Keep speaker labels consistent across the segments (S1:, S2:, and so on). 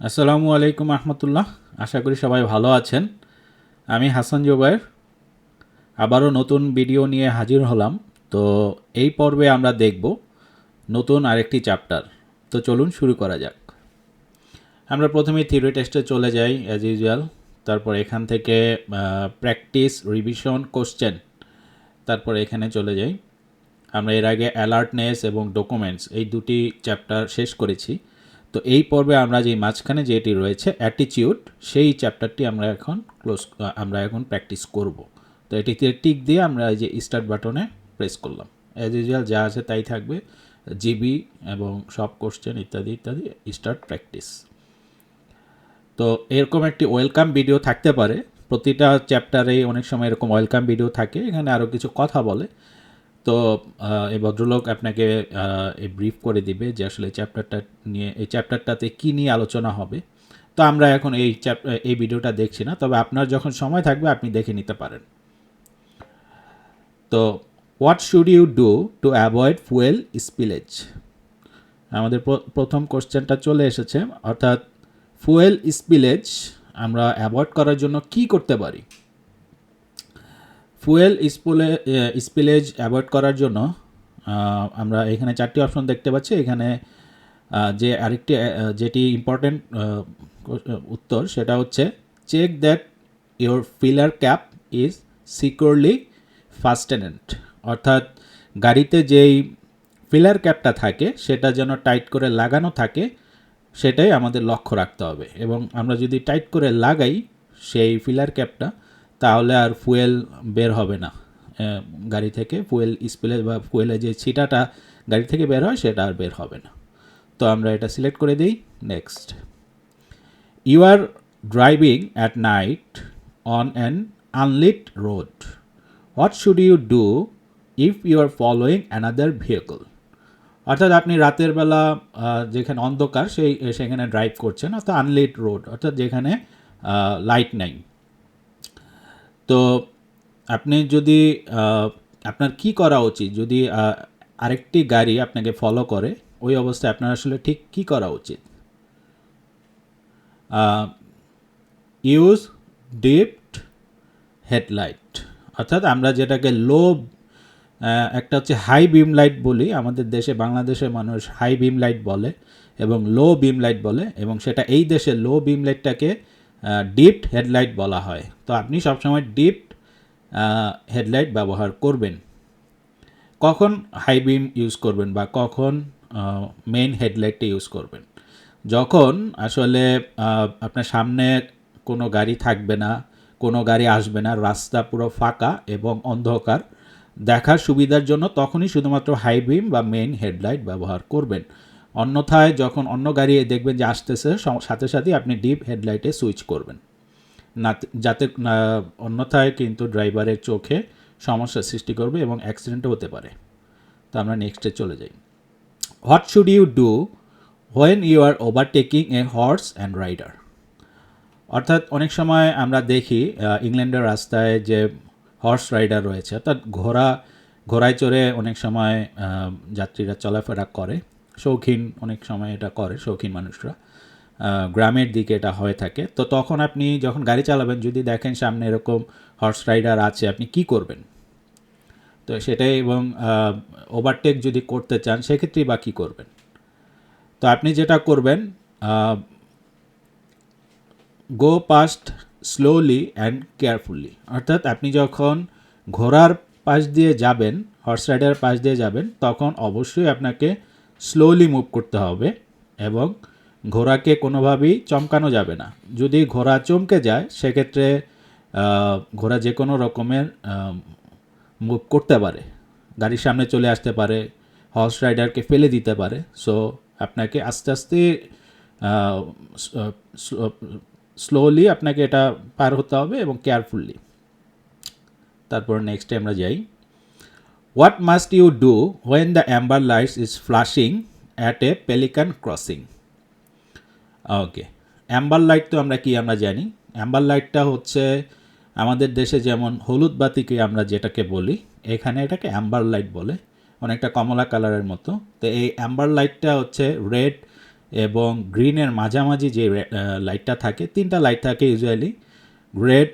S1: আসসালামু আলাইকুম আহমতুল্লাহ। আশা করি সবাই ভালো আছেন। আমি হাসান জোবায়ের। আবারও নতুন ভিডিও নিয়ে হাজির হলাম। তো এই পর্বে আমরা দেখব নতুন আরেকটি চ্যাপ্টার। তো চলুন শুরু করা যাক। আমরা প্রথমে থিওরি টেস্টে চলে যাই অ্যাজ ইউজুয়াল তারপর এখান থেকে প্র্যাকটিস রিভিশন কোশ্চেন তারপর এখানে চলে যাই। আমরা এর আগে অ্যালার্টনেস এবং ডকুমেন্টস এই দুটি চ্যাপ্টার শেষ করেছি। তো এই পর্বে আমরা যে মাঝখানে যেটি রয়েছে অ্যাটিচিউড সেই চ্যাপ্টারটি আমরা এখন ক্লোজ আমরা এখন প্র্যাকটিস করব। তো এটিতে টিক দিয়ে আমরা এই যে স্টার্ট বাটনে প্রেস করলাম। অ্যাজ ইউজুয়াল যা আছে তাই থাকবে। জিবি এবং সব কোশ্চেন ইত্যাদি ইত্যাদি স্টার্ট প্র্যাকটিস তো এরকম একটি ওয়েলকাম ভিডিও থাকতে পারে। প্রতিটা চ্যাপ্টারেই অনেক সময় এরকম ওয়েলকাম ভিডিও থাকে। এখানে আরও কিছু কথা বলে। তো এই ভদ্রলোক আপনাকে ব্রিফ করে দিবে যে আসলে চ্যাপ্টারটা নিয়ে, এই চ্যাপ্টারটাতে কী নিয়ে আলোচনা হবে। তো আমরা এখন এই এই ভিডিওটা দেখছি না, তবে আপনার যখন সময় থাকবে আপনি দেখে নিতে পারেন। তো what should you do to avoid fuel spillage আমাদের প্র- প্রথম কোশ্চেনটা চলে এসেছে, অর্থাৎ ফুয়েল স্পিলেজ আমরা অ্যাভয়েড করার জন্য কি করতে পারি? ফুয়েল স্পুলে স্পিলেজ অ্যাভয়েড করার জন্য আমরা এখানে চারটি অপশন দেখতে পাচ্ছি। এখানে যে আরেকটি যেটি ইম্পর্টেন্ট উত্তর সেটা হচ্ছে check that your filler cap is securely fastened অর্থাৎ গাড়িতে যেই ফিলার ক্যাপটা থাকে, সেটা যেন টাইট করে লাগানো থাকে, সেটাই আমাদের লক্ষ্য রাখতে হবে। এবং আমরা যদি টাইট করে লাগাই, সেই ফিলার ক্যাপটা তাহলে আর ফুয়েল বের হবে না। গাড়ি থেকে ফুয়েল স্পেলে বা ফুয়েলে যে ছিটাটা গাড়ি থেকে বের হয়, সেটা আর বের হবে না। তো আমরা এটা সিলেক্ট করে দিই। Next you are driving at night on an unlit road what should you do if you are following another vehicle অর্থাৎ আপনি রাতের বেলা যেখানে অন্ধকার, সেই, সেখানে ড্রাইভ করছেন, অর্থাৎ আনলিট রোড অর্থাৎ যেখানে লাইট নাই। তো আপনি যদি আপনার কি করা উচিত? যদি আরেকটি গাড়ি আপনাকে ফলো করে, ওই অবস্থায় আপনার আসলে ঠিক কি করা উচিত? ইউজ ডিপড হেডলাইট অর্থাৎ আমরা যেটাকে লো একটা হচ্ছে হাই বিম লাইট বলি, আমাদের দেশে, বাংলাদেশের মানুষ হাই বিম লাইট বলে এবং লো বিম লাইট বলে এবং সেটা এই দেশে লো বিম লাইটটাকে ডিপড হেডলাইট বলা হয়। তো আপনি সবসময় ডিপড হেডলাইট ব্যবহার করবেন। কখন হাই বিম ইউজ করবেন বা কখন মেইন হেডলাইটটা ইউজ করবেন। যখন আসলে আপনার সামনে কোনো গাড়ি থাকবে না, কোনো গাড়ি আসবে না, রাস্তা পুরো ফাঁকা এবং অন্ধকার, দেখার সুবিধার জন্য তখনই শুধুমাত্র হাই বিম বা মেইন হেডলাইট ব্যবহার করবেন। অন্যথায় যখন অন্য গাড়ি দেখবেন যে আসতেছে সাথে সাথে আপনি ডিপ হেডলাইটে সুইচ করবেন। না যাতে অন্যথায় কিন্তু ড্রাইভারের চোখে সমস্যার সৃষ্টি করবে এবং অ্যাক্সিডেন্টও হতে পারে। তো আমরা নেক্সটে চলে যাই। What should you do when you are overtaking a horse and rider অর্থাৎ অনেক সময় আমরা দেখি ইংল্যান্ডের রাস্তায় যে হর্স রাইডার রয়েছে, অর্থাৎ ঘোড়া, ঘোড়ায় চড়ে অনেক সময় যাত্রীরা চলাফেরা করে। শৌখিন অনেক সময় এটা করে, শৌখিন মানুষরা। গ্রামের দিকে এটা হয়ে থাকে। তো তখন আপনি যখন গাড়ি চালাবেন, যদি দেখেন সামনে এরকম হর্স রাইডার আছে, আপনি কি করবেন? তো সেটাই এবং ওভারটেক যদি করতে চান, সেক্ষেত্রেই বা কী করবেন? তো আপনি যেটা করবেন go past slowly and carefully অর্থাৎ আপনি যখন ঘোড়ার পাশ দিয়ে যাবেন হর্স রাইডার পাশ দিয়ে যাবেন, তখন অবশ্যই আপনাকে স্লোলি মুভ করতে হবে এবং ঘোড়াকে কোনোভাবেই চমকানো যাবে না। যদি ঘোড়া চমকে যায়, সেক্ষেত্রে ঘোড়া যে কোনো রকমের মুভ করতে পারে। গাড়ির সামনে চলে আসতে পারে হর্স রাইডারকে ফেলে দিতে পারে। সো আপনাকে আস্তে আস্তে স্লোলি আপনাকে এটা পার হতে হবে এবং কেয়ারফুললি তারপর নেক্সটে আমরা যাই। What must you do when the amber lights is flashing at a pelican crossing okay amber light তো আমরা কি আমরা জানি? অ্যাম্বার লাইটটা হচ্ছে আমাদের দেশে যেমন হলুদ বাতিকে আমরা যেটাকে বলি, এখানে এটাকে অ্যাম্বার লাইট বলে, অনেকটা কমলা কালারের মতো। তো এই অ্যাম্বার লাইটটা হচ্ছে রেড এবং গ্রিনের মাঝামাঝি যে লাইটটা থাকে, তিনটা লাইট থাকে ইউজুয়ালি রেড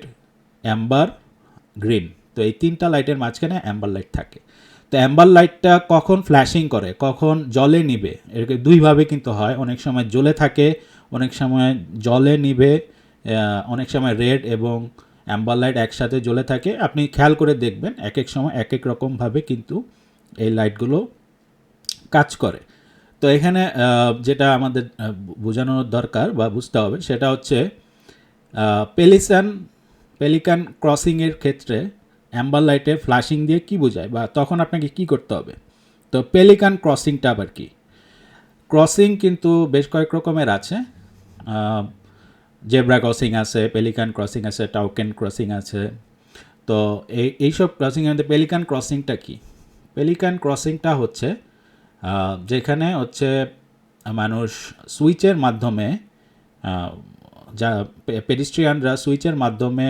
S1: অ্যাম্বার গ্রিন তো এই তিনটা লাইটের মাঝখানে অ্যাম্বার লাইট থাকে। তো অ্যাম্বার লাইটটা কখন ফ্ল্যাশিং করে, কখন জলে নিবে এরকম দুইভাবে কিন্তু হয়। অনেক সময় জ্বলে থাকে, অনেক সময় জলে নিবে অনেক সময় রেড এবং অ্যাম্বার লাইট একসাথে জ্বলে থাকে। আপনি খেয়াল করে দেখবেন এক এক সময় এক এক রকমভাবে কিন্তু এই লাইটগুলো কাজ করে। তো এখানে যেটা আমাদের বোঝানোর দরকার বা বুঝতে হবে, সেটা হচ্ছে পেলিসান পেলিকান ক্রসিংয়ের ক্ষেত্রে অ্যাম্বার লাইটে ফ্ল্যাশিং দিয়ে কি বোঝায়? বা তখন আপনাকে কি করতে হবে? তো পেলিকান ক্রসিংটা আবার কি? ক্রসিং কিন্তু বেশ কয়েক রকমের আছে। জেব্রা ক্রসিং আছে পেলিকান ক্রসিং আছে টাউকেন ক্রসিং আছে। তো এই, এইসব ক্রসিংয়ের মধ্যে পেলিকান ক্রসিংটা কি? পেলিকান ক্রসিংটা হচ্ছে যেখানে হচ্ছে মানুষ সুইচের মাধ্যমে যা পেডিস্ট্রিয়ানরা সুইচের মাধ্যমে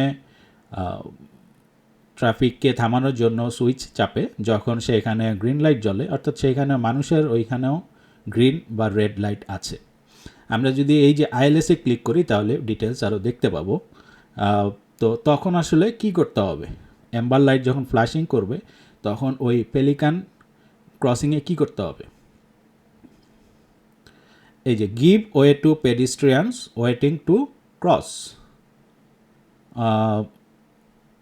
S1: ট্রাফিককে থামানোর জন্য সুইচ চাপে, যখন সেখানে গ্রিন লাইট জ্বলে, অর্থাৎ সেখানে মানুষের ওইখানেও গ্রিন বা রেড লাইট আছে। আমরা যদি এই যে আইএলএসে ক্লিক করি, তাহলে ডিটেলস আরও দেখতে পাবো। তো তখন আসলে কি করতে হবে? অ্যাম্বার লাইট যখন ফ্ল্যাশিং করবে, তখন ওই পেলিকান ক্রসিংয়ে কি করতে হবে? এই যে give way to pedestrians waiting to cross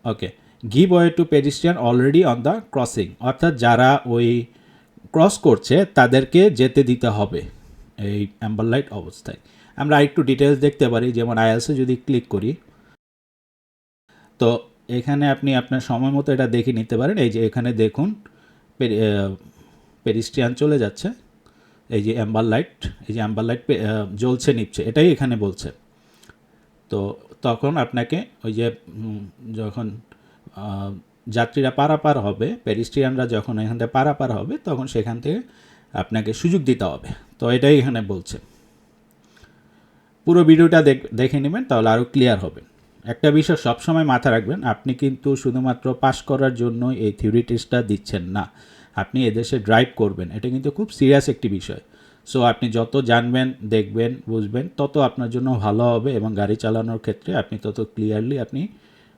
S1: okay give way to pedestrian already on the crossing অর্থাৎ যারা ওই ক্রস করছে, তাদেরকে যেতে দিতে হবে এই অ্যাম্বার লাইট অবস্থায়। আমরা আরেকটু ডিটেলস দেখতে পারি, যেমন আইএলসে যদি ক্লিক করি, তো এখানে আপনি আপনার সময় মতো এটা দেখে নিতে পারেন। এই যে এখানে দেখুন পেরিস্ট্রিয়ান চলে যাচ্ছে। এই যে অ্যাম্বার লাইট এই যে অ্যাম্বার লাইট জ্বলছে নিচ্ছে এটাই এখানে বলছে। তো তখন আপনাকে ওই যে যখন যাত্রীরা পারাপার হবে পেরিস্ট্রিয়ানরা যখন এখান থেকে পারাপার হবে, তখন সেখান থেকে আপনাকে সুযোগ দিতে হবে। তো এটাই এখানে বলছে। পুরো ভিডিওটা দেখে নেবেন, তাহলে আরও ক্লিয়ার হবে। একটা বিষয় সবসময় মাথা রাখবেন, আপনি কিন্তু শুধুমাত্র পাস করার জন্য এই থিওরি টেস্টটা দিচ্ছেন না। আপনি এদেশে ড্রাইভ করবেন, এটা কিন্তু খুব সিরিয়াস একটি বিষয়। সো আপনি যত জানবেন, দেখবেন, বুঝবেন, তত আপনার জন্য ভালো হবে এবং গাড়ি চালানোর ক্ষেত্রে আপনি তত ক্লিয়ারলি আপনি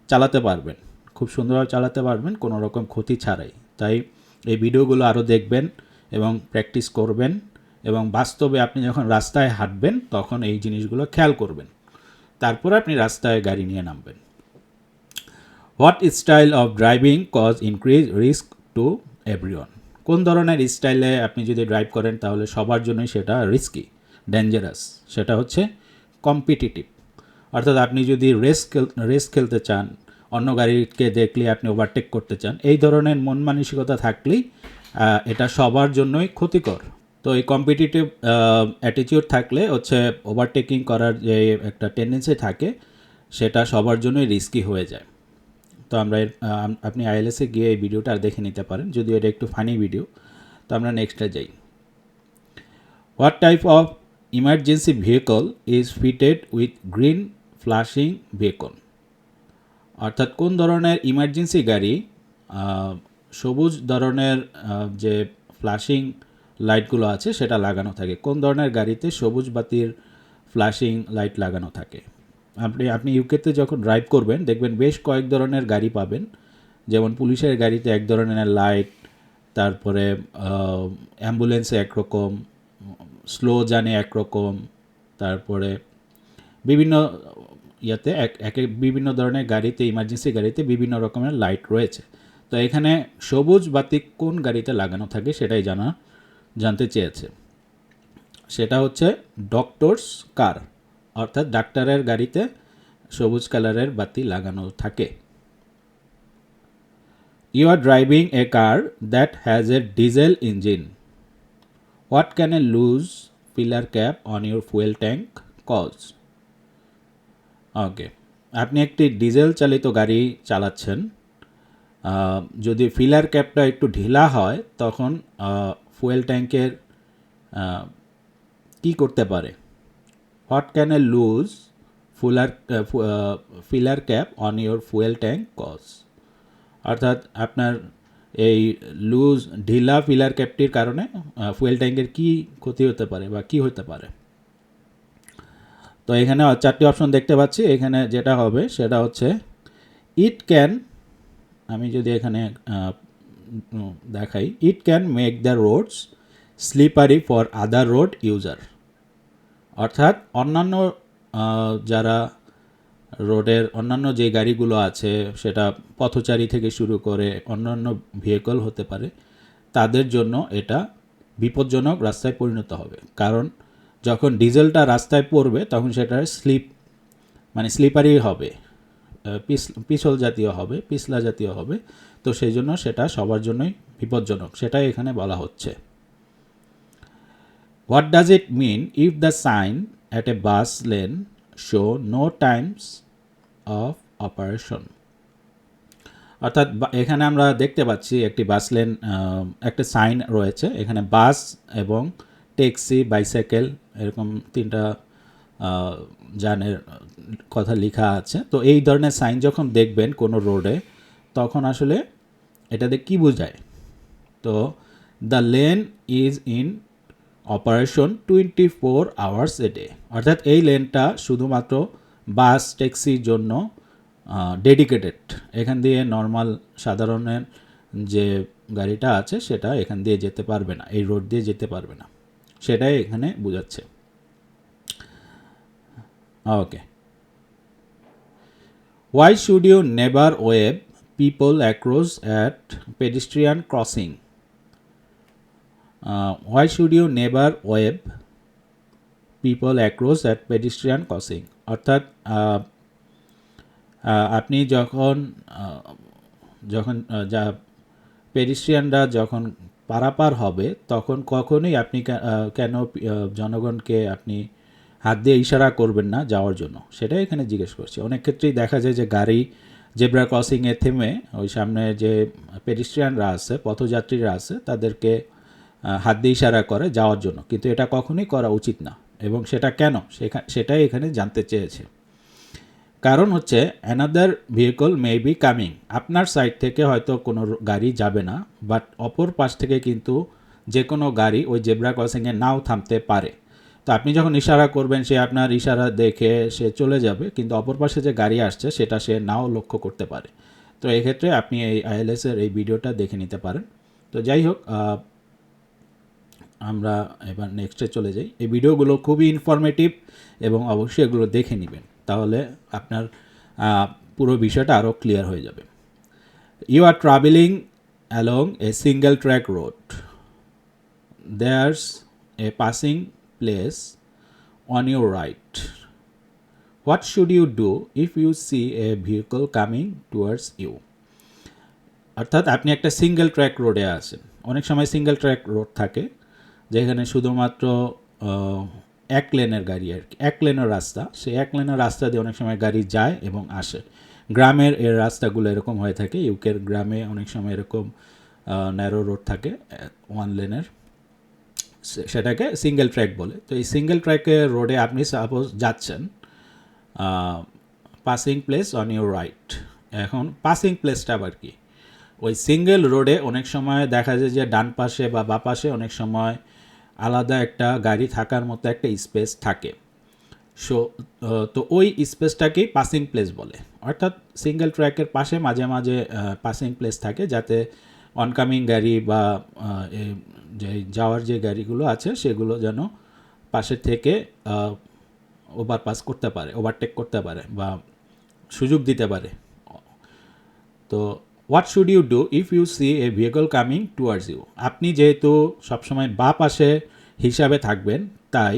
S1: চালাতে পারবেন। খুব সুন্দরভাবে চালাতে পারবেন, কোনো রকম ক্ষতি ছাড়াই। তাই এই ভিডিওগুলো আরও দেখবেন এবং প্র্যাকটিস করবেন এবং বাস্তবে আপনি যখন রাস্তায় হাঁটবেন, তখন এই জিনিসগুলো খেয়াল করবেন। তারপর আপনি রাস্তায় গাড়ি নিয়ে নামবেন। What style of driving cause increase risk to everyone কোন ধরনের স্টাইলে আপনি যদি ড্রাইভ করেন, তাহলে সবার জন্যই সেটা রিস্কি ডেঞ্জারাস সেটা হচ্ছে কম্পিটিটিভ অর্থাৎ আপনি যদি রেস খেল রেস খেলতে চান অন্য গাড়িকে দেখলে আপনি ওভারটেক করতে চান। এই ধরনের মন মানসিকতা থাকলেই এটা সবার জন্যই ক্ষতিকর। তো এই কম্পিটিটিভ অ্যাটিটিউড থাকলে হচ্ছে ওভারটেকিং করার যে একটা টেন্ডেন্সি থাকে, সেটা সবার জন্যই রিস্কি হয়ে যায়। তো আমরা আপনি আইএলএসে গিয়ে এই ভিডিওটা আর দেখে নিতে পারেন যদিও এটা একটু ফানি ভিডিও তো আমরা নেক্সটে যাই। What type of emergency vehicle is fitted with green flashing beacon অর্থাৎ কোন ধরনের ইমার্জেন্সি গাড়ি সবুজ ধরনের যে ফ্ল্যাশিং লাইটগুলো আছে সেটা লাগানো থাকে। কোন ধরনের গাড়িতে সবুজ বাতির ফ্ল্যাশিং লাইট লাগানো থাকে? আপনি আপনি ইউকেতে যখন ড্রাইভ করবেন, দেখবেন বেশ কয়েক ধরনের গাড়ি পাবেন। যেমন পুলিশের গাড়িতে এক ধরনের লাইট তারপরে অ্যাম্বুলেন্সে একরকম স্লো জানে একরকম, তারপরে বিভিন্ন ইয়াতে এক এক বিভিন্ন ধরনের গাড়িতে ইমার্জেন্সি গাড়িতে বিভিন্ন রকমের লাইট রয়েছে। তো এখানে সবুজ বাতি কোন গাড়িতে লাগানো থাকে সেটাই জানা, জানতে চেয়েছে। সেটা হচ্ছে ডক্টরস কার অর্থাৎ ডাক্তারের গাড়িতে সবুজ কালারের বাতি লাগানো থাকে। You are driving a car that has a diesel engine what can a loose pillar cap on your fuel tank cause okay আপনি একটি ডিজেল চালিত গাড়ি চালাচ্ছেন যদি ফিলার ক্যাপটা একটু ঢিলা হয়, তখন ফুয়েল ট্যাঙ্কের কি করতে পারে? What can a loose fuller filler cap on your fuel tank cause অর্থাৎ আপনার এই লুজ ঢিলা ফিলার ক্যাপটির কারণে ফুয়েল ট্যাঙ্কের কি ক্ষতি হতে পারে বা কি হতে পারে? তো এখানে চারটি অপশন দেখতে পাচ্ছি। এখানে যেটা হবে সেটা হচ্ছে ইট ক্যান আমি যদি এখানে দেখাই it can make the roads slippery for other road user অর্থাৎ অন্যান্য যারা রোডের অন্যান্য যে গাড়িগুলো আছে, সেটা পথচারী থেকে শুরু করে অন্যান্য ভেহিকল হতে পারে, তাদের জন্য এটা বিপজ্জনক রাস্তায় পরিণত হবে। কারণ যখন ডিজেলটা রাস্তায় পড়বে, তখন সেটার স্লিপ মানে স্লিপারি হবে পিছল জাতীয় হবে, পিছলা জাতীয় হবে, তো সেই জন্য সেটা সবার জন্যই বিপজ্জনক। সেটাই এখানে বলা হচ্ছে। What does it mean if the sign at a bus lane show no times of operation অর্থাৎ এখানে আমরা দেখতে পাচ্ছি একটি বাস লেন একটা সাইন রয়েছে। এখানে বাস এবং ট্যাক্সি বাইসাইকেল এরকম তিনটা যানের কথা লেখা আছে। তো এই ধরনের সাইন যখন দেখবেন কোনো রোডে, তখন আসলে এটাতে কি বোঝায়? তো the lane is in operation twenty four hours a day. অর্থাৎ এই লেনটা শুধুমাত্র বাস, ট্যাক্সির জন্য ডেডিকেটেড। এখান দিয়ে নর্মাল, সাধারণের যে গাড়িটা আছে, সেটা এখান দিয়ে যেতে পারবে না, এই রোড দিয়ে যেতে পারবে না। সেটাই এখানে বোঝাচ্ছে। Okay why should you never wave people across at pedestrian crossing why should you never wave people across at pedestrian crossing অর্থাৎ uh, uh, আপনি যখন uh, যখন যা পেডিস্ট্রিয়ানরা যখন পারাপার হবে, তখন কখনোই আপনি কেন জনগণকে আপনি হাত দিয়ে ইশারা করবেন না যাওয়ার জন্য? সেটাই এখানে জিজ্ঞেস করছি। অনেক ক্ষেত্রেই দেখা যায় যে গাড়ি জেব্রা ক্রসিংয়ে থেমে ওই সামনে যে পেডিস্ট্রিয়ানরা আছে, পথযাত্রীরা আছে, তাদেরকে হাত দিয়ে ইশারা করে যাওয়ার জন্য। কিন্তু এটা কখনোই করা উচিত না। এবং সেটা কেন? সেটাই এখানে জানতে চেয়েছে। কারণ হচ্ছে another vehicle may be coming আপনার সাইড থেকে হয়তো কোনো গাড়ি যাবে না বাট অপর পাশ থেকে কিন্তু যে কোনো গাড়ি ওই জেব্রা ক্রসিংয়ে নাও থামতে পারে। তো আপনি যখন ইশারা করবেন, সে আপনার ইশারা দেখে সে চলে যাবে, কিন্তু অপর পাশে যে গাড়ি আসছে, সেটা সে নাও লক্ষ্য করতে পারে। তো এক্ষেত্রে আপনি এই আইএলএসের এই ভিডিওটা দেখে নিতে পারেন। তো যাই হোক আমরা এবার নেক্সটে চলে যাই। এই ভিডিওগুলো খুবই ইনফরমেটিভ এবং অবশ্যই এগুলো দেখে নেবেন। তাহলে আপনার পুরো বিষয়টা আরও ক্লিয়ার হয়ে যাবে। You are travelling along a single track road there's a passing place on your right what should you do if you see a vehicle coming towards you অর্থাৎ আপনি একটা সিঙ্গেল ট্র্যাক রোডে আছেন। অনেক সময় সিঙ্গেল ট্র্যাক রোড থাকে, যেখানে শুধুমাত্র এক লেনের গাড়ি আর কি। এক লেনের রাস্তা। সেই এক লেনের রাস্তা দিয়ে অনেক সময় গাড়ি যায় এবং আসে। গ্রামের এর রাস্তাগুলো এরকম হয়ে থাকে। ইউকের গ্রামে অনেক সময় এরকম ন্যারো রোড থাকে ওয়ান লেনের সে- সেটাকে সিঙ্গেল ট্র্যাক বলে। তো এই সিঙ্গেল ট্র্যাকে রোডে আপনি সাপোজ যাচ্ছেন passing place on your right এখন পাসিং প্লেসটা আবার কি? ওই সিঙ্গেল রোডে অনেক সময় দেখা যায় যে ডান পাশে বা বা পাশে অনেক সময় আলাদা একটা গাড়ি থাকার মতো একটা স্পেস থাকে। সো তো ওই স্পেসটাকেই পাসিং প্লেস বলে। অর্থাৎ সিঙ্গেল ট্র্যাকের পাশে মাঝে মাঝে পাসিং প্লেস থাকে যাতে অনকামিং গাড়ি বা যে যাওয়ার যে গাড়িগুলো আছে সেগুলো যেন পাশে থেকে ওভারপাস করতে পারে ওভারটেক করতে পারে বা সুযোগ দিতে পারে। তো what should you do if you see a vehicle coming towards you আপনি যেহেতু সবসময় বা পাশে হিসাবে থাকবেন, তাই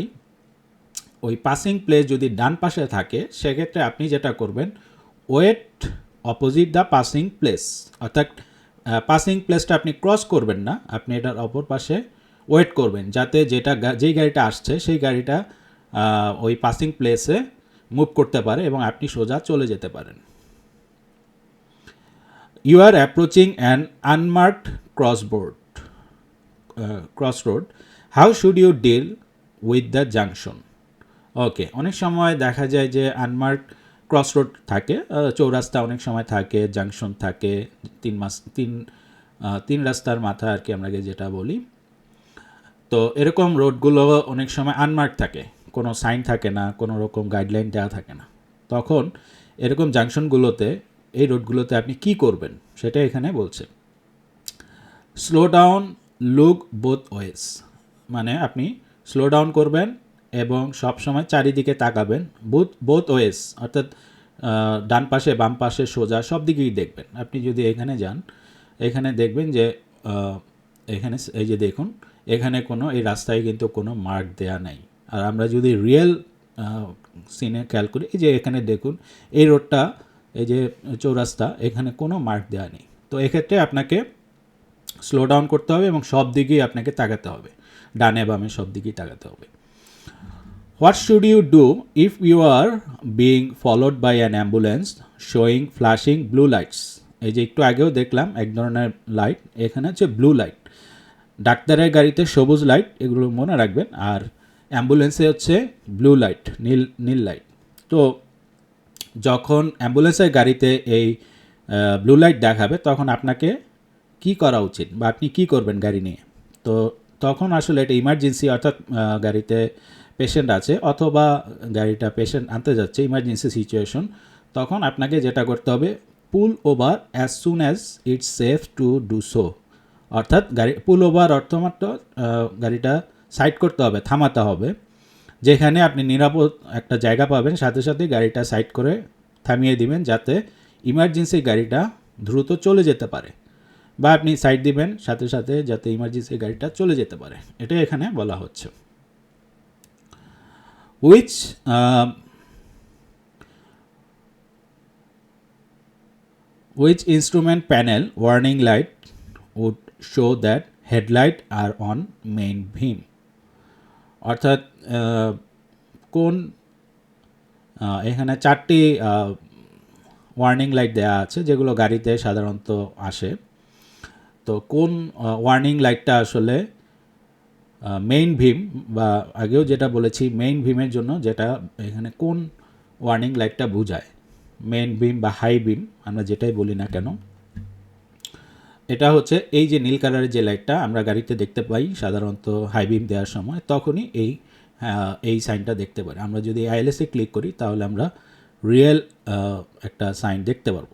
S1: ওই পাসিং প্লেস যদি ডান পাশে থাকে, সেক্ষেত্রে আপনি যেটা করবেন wait opposite the passing place অর্থাৎ পাসিং প্লেসটা আপনি ক্রস করবেন না, আপনি এটার অপর পাশে ওয়েট করবেন, যাতে যেটা যেই গাড়িটা আসছে, সেই গাড়িটা ওই পাসিং প্লেসে মুভ করতে পারে এবং আপনি সোজা চলে যেতে পারেন। You are approaching an unmarked crossboard uh, crossroad. How should you deal with the junction? Okay অনেক সময় দেখা যায় যে আনমার্ক ক্রস রোড থাকে চৌরাস্তা অনেক সময় থাকে জাংশন থাকে তিন মাস তিন তিন রাস্তার মাথা আর কি আমরা যেটা বলি। তো এরকম রোডগুলো অনেক সময় আনমার্ক থাকে কোনো সাইন থাকে না কোনো রকম গাইডলাইন দেওয়া থাকে না। তখন এরকম জাংশনগুলোতে এই রোডগুলোতে আপনি কি করবেন সেটা এখানে বলছে। Slow down look both ways মানে আপনি স্লো ডাউন করবেন এবং সব সময় চারিদিকে তাকাবেন। বোথ বোথ ওয়েস অর্থাৎ ডান পাশে, বাম পাশে, সোজা, সব দিকেই দেখবেন। আপনি যদি এখানে যান, এখানে দেখবেন যে এখানে এই যে দেখুন, এখানে কোনো, এই রাস্তায় কিন্তু কোনো মার্ক দেয়া নাই। আর আমরা যদি রিয়েল সিনে খেয়াল করি যে এখানে দেখুন, এই রোডটা এই যে চৌরাস্তা, এখানে কোনো মার্ক দেওয়া নেই। তো এক্ষেত্রে আপনাকে স্লো ডাউন করতে হবে এবং সব দিকেই আপনাকে তাকাতে হবে। ডানে বামে সব দিকেই তাকাতে হবে। What should you do if you are being followed by an ambulance showing flashing blue lights এই যে একটু আগেও দেখলাম, এক ধরনের লাইট এখানে হচ্ছে ব্লু লাইট ডাক্তারের গাড়িতে সবুজ লাইট এগুলো মনে রাখবেন। আর অ্যাম্বুলেন্সে হচ্ছে ব্লু লাইট নীল নীল লাইট তো যখন অ্যাম্বুলেন্সের গাড়িতে এই ব্লু লাইট দেখাবে, তখন আপনাকে কি করা উচিত বা আপনি কি করবেন গাড়ি নিয়ে? তো তখন আসলে এটা ইমার্জেন্সি অর্থাৎ গাড়িতে পেশেন্ট আছে অথবা গাড়িটা পেশেন্ট আনতে যাচ্ছে ইমার্জেন্সি সিচুয়েশন তখন আপনাকে যেটা করতে হবে pull over as soon as it's safe to do so অর্থাৎ গাড়ি পুল ওভার অর্থমাত্র গাড়িটা সাইড করতে হবে, থামাতে হবে। যেখানে আপনি নিরাপদ একটা জায়গা পাবেন, সাথে সাথে গাড়িটা সাইড করে থামিয়ে দিবেন যাতে ইমার্জেন্সি গাড়িটা দ্রুত চলে যেতে পারে বা আপনি সাইড দিবেন, সাথে সাথে যাতে ইমার্জেন্সি গাড়িটা চলে যেতে পারে। এটা এখানে বলা হচ্ছে। Which which instrument panel warning light would show that headlight are on main beam? অর্থাৎ কোন এখানে চারটি ওয়ার্নিং লাইট দেওয়া আছে, যেগুলো গাড়িতে সাধারণত আসে। তো কোন ওয়ার্নিং লাইটটা আসলে মেইন ভিম বা আগেও যেটা বলেছি মেইন ভিমের জন্য যেটা এখানে কোন ওয়ার্নিং লাইটটা বোঝায়? মেইন বিম বা হাই বিম আমরা যেটাই বলি না কেন। এটা হচ্ছে এই যে নীল কালারের যে লাইটটা আমরা গাড়িতে দেখতে পাই সাধারণত হাই বিম দেওয়ার সময়, তখনই এই এই সাইনটা দেখতে পারি। আমরা যদি আইএলএসে ক্লিক করি, তাহলে আমরা রিয়েল একটা সাইন দেখতে পারব।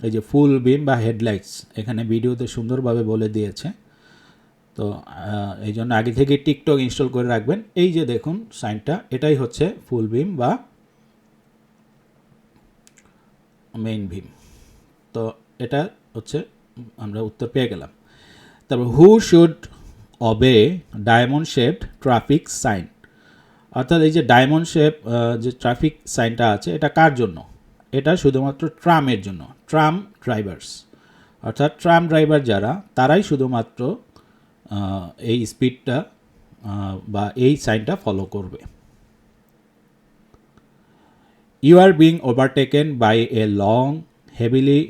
S1: এই যে ফুল বিম বা হেডলাইটস এখানে ভিডিওতে সুন্দরভাবে বলে দিয়েছে। তো এই জন্য আগে থেকে টিকটক ইনস্টল করে রাখবেন। এই যে দেখুন সাইনটা এটাই হচ্ছে ফুল বিম বা মেইন ভীম তো, এটা হচ্ছে আমরা উত্তর পেয়ে গেলাম। তারপর who should obey diamond shaped traffic sign অর্থাৎ এই যে ডায়মন্ড শেপ যে ট্রাফিক সাইনটা আছে, এটা কার জন্য? এটা শুধুমাত্র ট্রামের জন্য, ট্রাম ড্রাইভার্স। অর্থাৎ ট্রাম ড্রাইভার যারা, তারাই শুধুমাত্র এই স্পিডটা বা এই সাইনটা ফলো করবে। You are being overtaken by a long heavily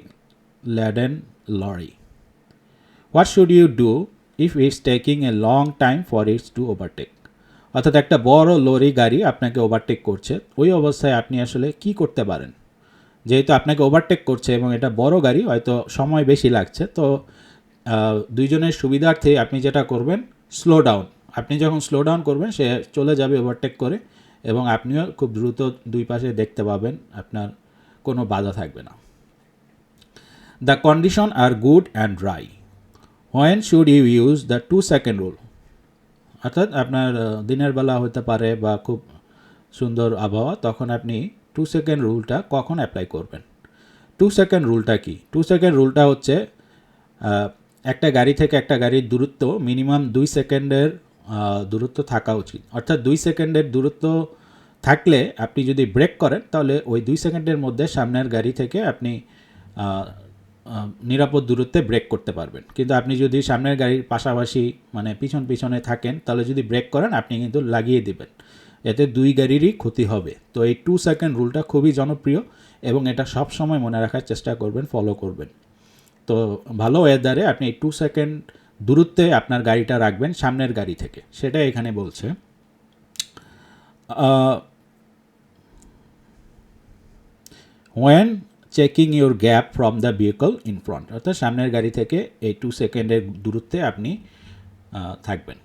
S1: laden lorry. What should you do if it's taking a long time for it to overtake? অর্থাৎ একটা বড় লরি গাড়ি আপনাকে ওভারটেক করছে ওই অবস্থায় আপনি আসলে কি করতে পারেন যেহেতু আপনাকে ওভারটেক করছে এবং এটা বড় গাড়ি, হয়তো সময় বেশি লাগছে, তো দুইজনের সুবিধার্থে আপনি যেটা করবেন স্লো ডাউন আপনি যখন স্লো ডাউন করবেন, সে চলে যাবে ওভারটেক করে এবং আপনিও খুব দ্রুত দুই পাশে দেখতে পাবেন, আপনার কোনো বাধা থাকবে না the condition are good and dry when should you use the two second rule অর্থাৎ আপনার দিনের বেলা হতে পারে বা খুব সুন্দর আবহাওয়া, তখন আপনি টু সেকেন্ড রুলটা কখন অ্যাপ্লাই করবেন? টু সেকেন্ড রুলটা কি? টু সেকেন্ড রুলটা হচ্ছে একটা গাড়ি থেকে একটা গাড়ির দূরত্ব মিনিমাম দুই সেকেন্ডের দূরত্ব থাকা উচিত। অর্থাৎ দুই সেকেন্ডের দূরত্ব থাকলে আপনি যদি ব্রেক করেন, তাহলে ওই দুই সেকেন্ডের মধ্যে সামনের গাড়ি থেকে আপনি নিরাপদ দূরত্বে ব্রেক করতে পারবেন। কিন্তু আপনি যদি সামনের গাড়ির পাশাপাশি মানে পিছন পিছনে থাকেন, তাহলে যদি ব্রেক করেন, আপনি কিন্তু লাগিয়ে দেবেন। এতে দুই গাড়িরই ক্ষতি হবে। তো এই টু সেকেন্ড রুলটা খুবই জনপ্রিয় এবং এটা সব সময় মনে রাখার চেষ্টা করবেন ফলো করবেন। তো ভালো ওয়েদারে আপনি এই টু সেকেন্ড দূরত্বে আপনার গাড়িটা রাখবেন, সামনের গাড়ি থেকে। সেটা এখানে বলছে। When checking your gap from the vehicle in front অর্থাৎ সামনের গাড়ি থেকে এই টু সেকেন্ডের দূরত্বে আপনি থাকবেন।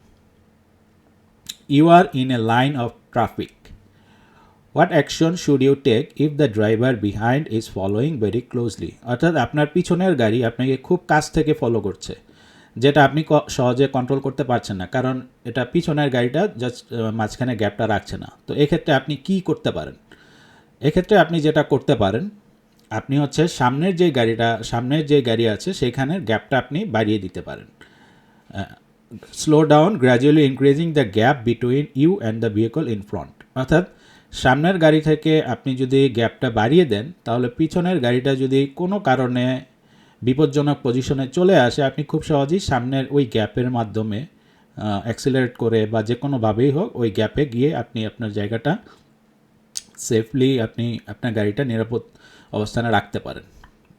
S1: You are in a line of traffic. What action should you take if the driver behind is following very closely অর্থাৎ আপনার পিছনের গাড়ি আপনাকে খুব কাছ থেকে ফলো করছে, যেটা আপনি সহজে কন্ট্রোল করতে পারছেন না, কারণ এটা পিছনের গাড়িটা জাস্ট মাঝখানে গ্যাপটা রাখছে না। তো এক্ষেত্রে আপনি কি করতে পারেন? এক্ষেত্রে আপনি যেটা করতে পারেন আপনি হচ্ছে সামনের যে গাড়িটা, সামনের যে গাড়ি আছে, সেখানের গ্যাপটা আপনি বাড়িয়ে দিতে পারেন। Slow down gradually increasing the gap between you and the vehicle in front অর্থাৎ সামনের গাড়ি থেকে আপনি যদি গ্যাপটা বাড়িয়ে দেন, তাহলে পিছনের গাড়িটা যদি কোনো কারণে বিপজ্জনক পজিশনে চলে আসে, আপনি খুব সহজেই সামনের ওই গ্যাপের মাধ্যমে অ্যাক্সিলারেট করে বা যে কোনোভাবেই হোক, ওই গ্যাপে গিয়ে আপনি আপনার জায়গাটা সেফলি আপনি আপনার গাড়িটা নিরাপদ অবস্থানে রাখতে পারেন।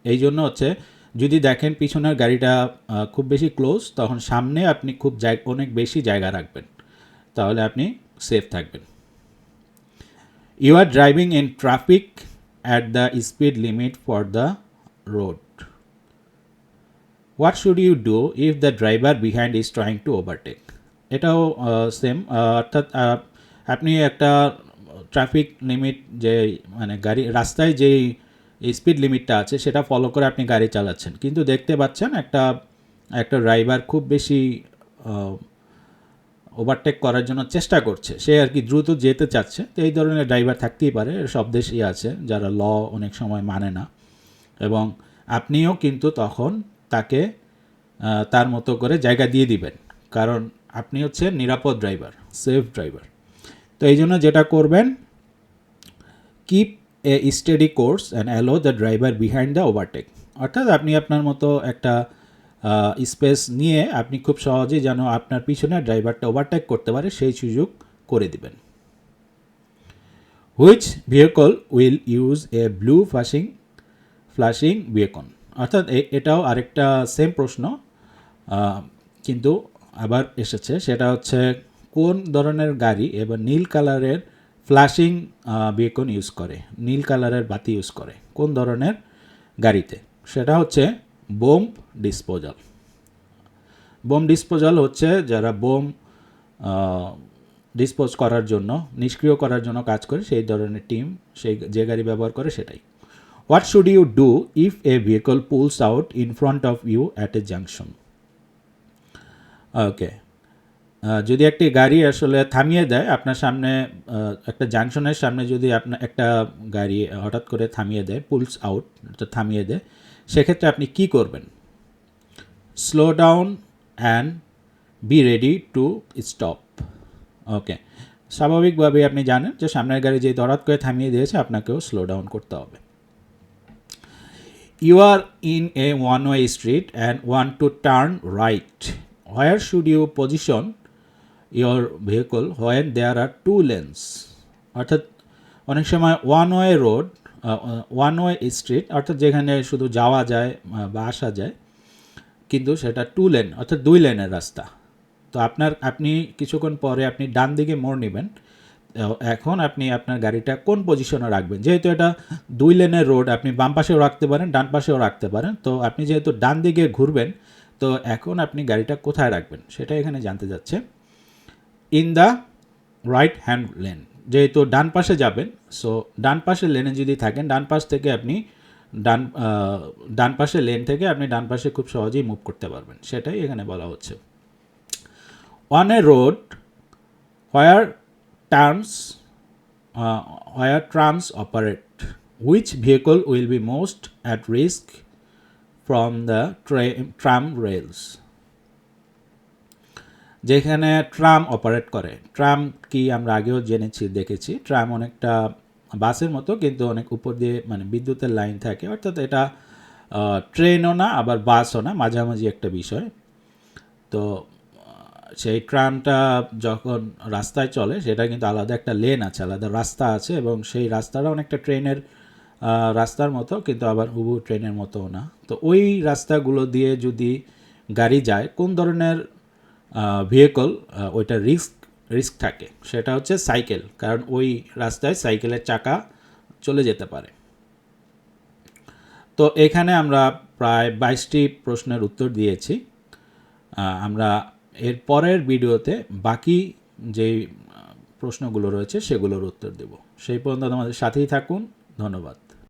S1: এই জন্য হচ্ছে, যদি দেখেন পিছনের গাড়িটা খুব বেশি ক্লোজ তখন সামনে আপনি খুব অনেক বেশি জায়গা রাখবেন। তাহলে আপনি সেফ থাকবেন। You are driving in traffic at the speed limit for the road what should you do if the driver behind is trying to overtake এটাও সেম অর্থাৎ আপনি একটা ট্রাফিক লিমিট যে মানে গাড়ি, রাস্তায় যেই স্পিড লিমিটটা আছে, সেটা ফলো করে আপনি গাড়ি চালাচ্ছেন। কিন্তু দেখতে পাচ্ছেন একটা একটা ড্রাইভার খুব বেশি ওভারটেক করার জন্য চেষ্টা করছে। সে আর কি দ্রুত যেতে চাচ্ছে। তো এই ধরনের ড্রাইভার থাকতেই পারে, সব দেশেই আছে যারা ল অনেক সময় মানে না। এবং আপনিও কিন্তু তখন তাকে তার মতো করে জায়গা দিয়ে দিবেন। কারণ আপনি হচ্ছে নিরাপদ ড্রাইভার সেফ ড্রাইভার তো এই জন্য যেটা করবেন keep a steady course and allow the driver behind the overtake অর্থাৎ আপনি আপনার মতো একটা স্পেস নিয়ে আপনি খুব সহজেই যেন আপনার পিছনে ড্রাইভারটা ওভারটেক করতে পারে, সেই সুযোগ করে দিবেন। Which vehicle will use a blue flashing flashing beacon অর্থাৎ এটাও আরেকটা সেম প্রশ্ন কিন্তু আবার এসেছে। সেটা হচ্ছে কোন ধরনের গাড়ি এবার নীল কালারের ফ্ল্যাশিং বেকন ইউজ করে, নীল কালারের বাতি ইউজ করে, কোন ধরনের? গাড়িতে। সেটা হচ্ছে বোম ডিসপোজাল। বোম ডিসপোজাল হচ্ছে যারা বোম ডিসপোজ করার জন্য, নিষ্ক্রিয় করার জন্য কাজ করে, সেই ধরনের টিম, সেই যে গাড়ি ব্যবহার করে সেটাই। What should you do if a vehicle pulls out in front of you at a junction okay যদি একটি গাড়ি আসলে থামিয়ে দেয়, আপনার সামনে একটা জাংশনের সামনে যদি আপনার একটা গাড়ি হঠাৎ করে থামিয়ে দেয় পুলস আউট থামিয়ে দেয়, সেক্ষেত্রে আপনি কি করবেন? Slow down and be ready to stop okay স্বাভাবিকভাবে আপনি জানেন যে সামনের গাড়ি যে হঠাৎ করে থামিয়ে দিয়েছে, আপনাকেও স্লো ডাউন করতে হবে। You are in a one way street and want to turn right Where should you position your vehicle when there are two lanes? অর্থাৎ অনেক সময় one way road one way street অর্থাৎ যেখানে শুধু যাওয়া যায় বা আসা যায়, কিন্তু সেটা টু লেন অর্থাৎ দুই লেনের রাস্তা। তো আপনার, আপনি কিছুক্ষণ পরে আপনি ডান দিকে মোড় নেবেন এখন আপনি আপনার গাড়িটা কোন পজিশনে রাখবেন? যেহেতু এটা দুই লেনের রোড আপনি বাম পাশেও রাখতে পারেন, ডান পাশেও রাখতে পারেন, তো আপনি যেহেতু ডান দিকে ঘুরবেন, তো এখন আপনি গাড়িটা কোথায় রাখবেন? সেটা এখানে জানতে যাচ্ছে in the right hand lane যেহেতু ডান পাশে যাবেন সো ডান পাশের লেনে যদি থাকেন, ডান পাশ থেকে আপনি ডান ডান পাশে লেন থেকে আপনি ডান পাশে খুব সহজেই মুভ করতে পারবেন। সেটাই এখানে বলা হচ্ছে। On a road where trams where trams operate, which will be most at risk from the tra- tram rails? যেখানে ট্রাম অপারেট করে। ট্রাম কি আমরা আগেও জেনেছি, দেখেছি। ট্রাম অনেকটা বাসের মতো, কিন্তু অনেক উপর দিয়ে মানে বিদ্যুতের লাইন থাকে। অর্থাৎ এটা ট্রেনও না, আবার বাসও না, মাঝামাঝি একটা বিষয়। তো, সেই ট্রামটা যখন রাস্তায় চলে, সেটা কিন্তু আলাদা একটা লেন আছে, আলাদা রাস্তা আছে এবং সেই রাস্তাটা অনেকটা ট্রেনের রাস্তার মতো, কিন্তু আবার হুবু ট্রেনের মতোও না। তো ওই রাস্তাগুলো দিয়ে যদি গাড়ি যায়, কোন ধরনের ভেহিকল ওইটা রিস্ক রিস্ক থাকে। সেটা হচ্ছে সাইকেল কারণ ওই রাস্তায় সাইকেলের চাকা চলে যেতে পারে। তো এখানে আমরা প্রায় বাইশটি প্রশ্নের উত্তর দিয়েছি। আমরা এর পরের ভিডিওতে বাকি আহ, প্রশ্নগুলো রয়েছে সেগুলোর উত্তর দেব। সেই পর্যন্ত আমাদের সাথেই থাকুন। ধন্যবাদ।